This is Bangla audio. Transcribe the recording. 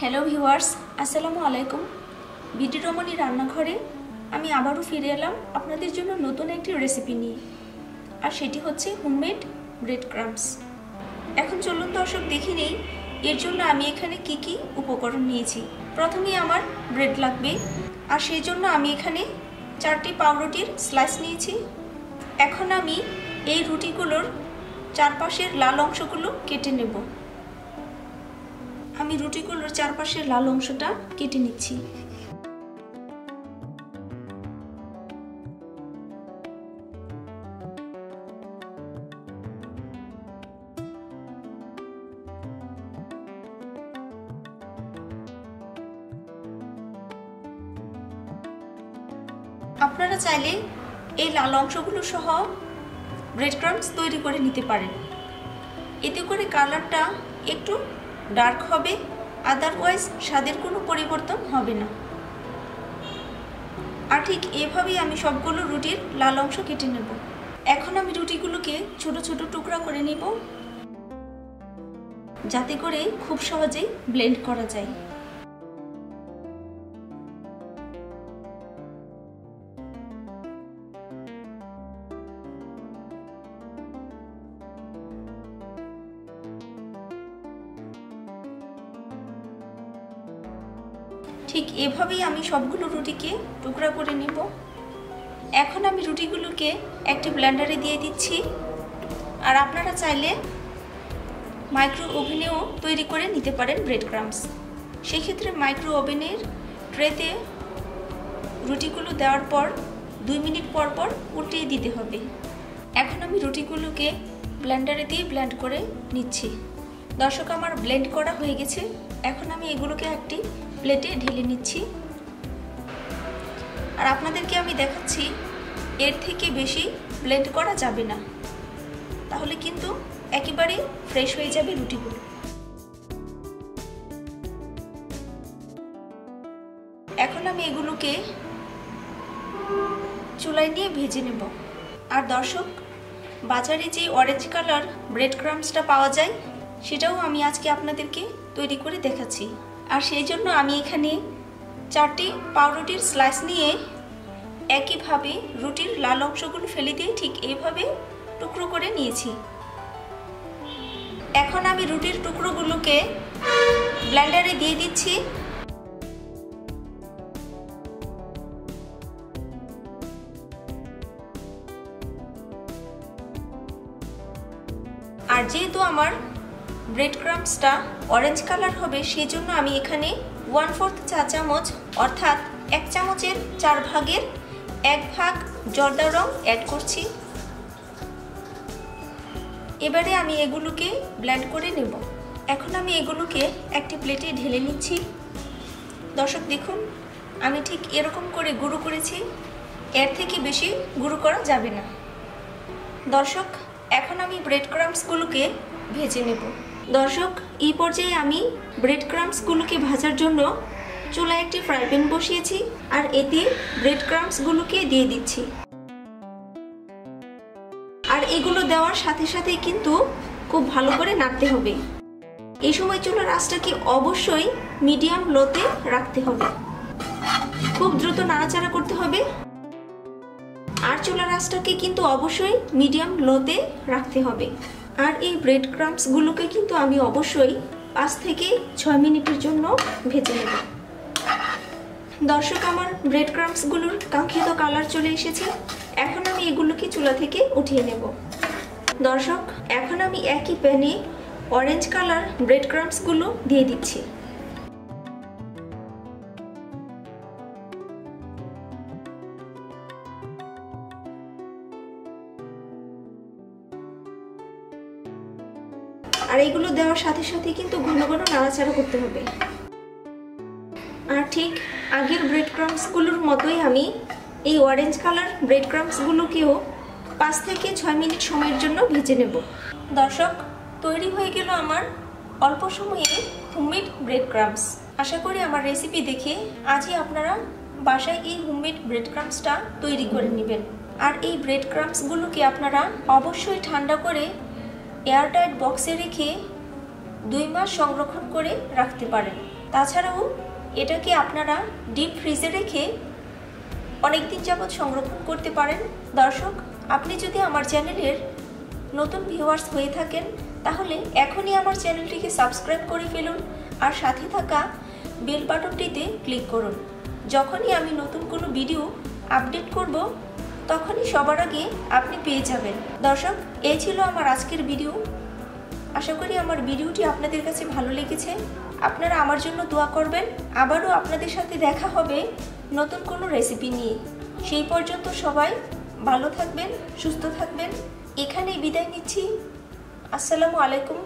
হ্যালো ভিউয়ার্স আসসালামু আলাইকুম। বিডি রমণী রান্নাঘরে আমি আবারও ফিরে এলাম আপনাদের জন্য নতুন একটি রেসিপি নিয়ে। আর সেটি হচ্ছে হোমমেড ব্রেড ক্রামস এখন চলুন দর্শক দেখে নেই, এর জন্য আমি এখানে কি কি উপকরণ নিয়েছি। প্রথমে আমার ব্রেড লাগবে, আর সেই জন্য আমি এখানে চারটি পাউরুটির স্লাইস নিয়েছি। এখন আমি এই রুটিগুলোর চারপাশের লাল অংশগুলো কেটে নেব। আমি রুটিগুলোর চারপাশের লাল অংশটা কেটে নিচ্ছি। আপনারা চাইলে এই লাল অংশগুলো সহ ব্রেড ক্রামস তৈরি করে নিতে পারেন। এতে করে কালারটা একটু ডার্ক হবে আদারওয়াইজ স্বাদের কোনো পরিবর্তন হবে না। আর ঠিক এভাবেই আমি সবগুলো রুটির লাল অংশ কেটে নেব। এখন আমি রুটিগুলোকে ছোট ছোট টুকরা করে নিব, যাতে করে খুব সহজেই ব্লেন্ড করা যায়। ঠিক এভাবেই আমি সবগুলো রুটিকে টুকরা করে নেব। এখন আমি রুটিগুলোকে একটি ব্লেন্ডারে দিয়ে দিচ্ছি। আর আপনারা চাইলে মাইক্রো ওভেনেও তৈরি করে নিতে পারেন ব্রেড ক্রামস সেক্ষেত্রে মাইক্রো ওভেনের ট্রেতে রুটিগুলো দেওয়ার পর দুই মিনিট পর পর উল্টিয়ে দিতে হবে। এখন আমি রুটিগুলোকে ব্লেন্ডারে দিয়ে ব্লেন্ড করে নিচ্ছি। দর্শক, আমার ব্লেন্ড করা হয়ে গেছে। এখন আমি এগুলোকে একটি প্লেটে ঢেলে নিচ্ছি। আর আপনাদেরকে আমি দেখাচ্ছি, এর থেকে বেশি ব্লেন্ড করা যাবে না। তাহলে কিন্তু একেবারে ফ্রেশ হয়ে যাবে রুটিগুলো। এখন আমি এগুলোকে চুলায় নিয়ে ভেজে নেব। আর দর্শক, বাজারে যে অরেঞ্জ কালার ব্রেড ক্রামসটা পাওয়া যায়, সেটাও আমি আজকে আপনাদেরকে তৈরি করে দেখাচ্ছি। আর সেই জন্য আমি এখানে চারটি পাউরুটির স্লাইস নিয়ে একইভাবে রুটির লাল অংশগুলো ফেলে দিয়ে ঠিক এইভাবে টুকরো করে নিয়েছি। এখন আমি রুটির টুকরোগুলোকে ব্লেন্ডারে দিয়ে দিচ্ছি। আর যেহেতু আমার ব্রেড ক্রামসটা অরেঞ্জ কালার হবে সেই জন্য আমি এখানে ওয়ান ফোর্থ চা চামচ, অর্থাৎ এক চামচের চার ভাগের এক ভাগ জর্দা রং অ্যাড করছি। এবারে আমি এগুলোকে ব্ল্যান্ড করে নেব। এখন আমি এগুলোকে একটি প্লেটে ঢেলে নিচ্ছি। দর্শক, দেখুন, আমি ঠিক এরকম করে গুঁড়ো করেছি, এর থেকে বেশি গুঁড়ো করা যাবে না। দর্শক, এখন আমি ব্রেড ক্রামসগুলোকে ভেজে নেব। দর্শক, এই পর্যায়ে আমি ব্রেড ক্রামসগুলোকে ভাজার জন্য চুলায় একটি ফ্রাই প্যান বসিয়েছি আর এতে ব্রেড ক্রামসগুলোকে দিয়ে দিচ্ছি। আর এগুলো দেওয়ার সাথে সাথে কিন্তু খুব ভালো করে নাড়তে হবে। এই সময় চুলার আঁচটাকে অবশ্যই মিডিয়াম লোতে রাখতে হবে। খুব দ্রুত নাড়াচাড়া করতে হবে। আর চুলার আঁচটাকে কিন্তু অবশ্যই মিডিয়াম লোতে রাখতে হবে। আর এই ব্রেড ক্রামসগুলোকে কিন্তু আমি অবশ্যই পাঁচ থেকে ছয় মিনিটের জন্য ভেজে নেব। দর্শক, আমার ব্রেড ক্রামসগুলোর কাঙ্ক্ষিত কালার চলে এসেছে। এখন আমি এগুলোকে চুলা থেকে উঠিয়ে নেব। দর্শক, এখন আমি একই প্যানে অরেঞ্জ কালার ব্রেড ক্রামসগুলো দিয়ে দিচ্ছি। আর এগুলো দেওয়ার সাথে সাথে কিন্তু ঘন ঘন নাড়াচাড়া করতে হবে। আর ঠিক আগের ব্রেড ক্রামসগুলোর মতোই আমি এই অরেঞ্জ কালার ব্রেড ক্রামসগুলোকেও পাঁচ থেকে ছয় মিনিট সময়ের জন্য ভেজে নেব। দর্শক, তৈরি হয়ে গেল আমার অল্প সময়ে হোমমেড ব্রেড ক্রামস আশা করি আমার রেসিপি দেখে আজই আপনারা বাসায় এই হোমমেড ব্রেড ক্রামসটা তৈরি করে নেবেন। আর এই ব্রেড ক্রামসগুলোকে আপনারা অবশ্যই ঠান্ডা করে এয়ারটাইট বক্সে রেখে দুই মাস সংরক্ষণ করে রাখতে পারেন। তাছাড়াও, এটাকে আপনারা ডিপ ফ্রিজে রেখে অনেক দিন যাবৎ সংরক্ষণ করতে পারেন। দর্শক, আপনি যদি আমার চ্যানেলের নতুন ভিউয়ার্স হয়ে থাকেন, তাহলে এখনই আমার চ্যানেলটিকে সাবস্ক্রাইব করে ফেলুন আর সাথে থাকা বেল বাটনটিতে ক্লিক করুন। যখনই আমি নতুন কোনো ভিডিও আপডেট করব তখনই সবার আগে আপনি পেয়ে যাবেন। দর্শক এই ছিল আমার আজকের ভিডিও। আশা করি আমার ভিডিওটি আপনাদের কাছে ভালো লেগেছে। আপনারা আমার জন্য দোয়া করবেন। আবারও আপনাদের সাথে দেখা হবে নতুন কোনো রেসিপি নিয়ে। সেই পর্যন্ত সবাই ভালো থাকবেন, সুস্থ থাকবেন। এখানেই বিদায় নিচ্ছি। আসসালামু আলাইকুম।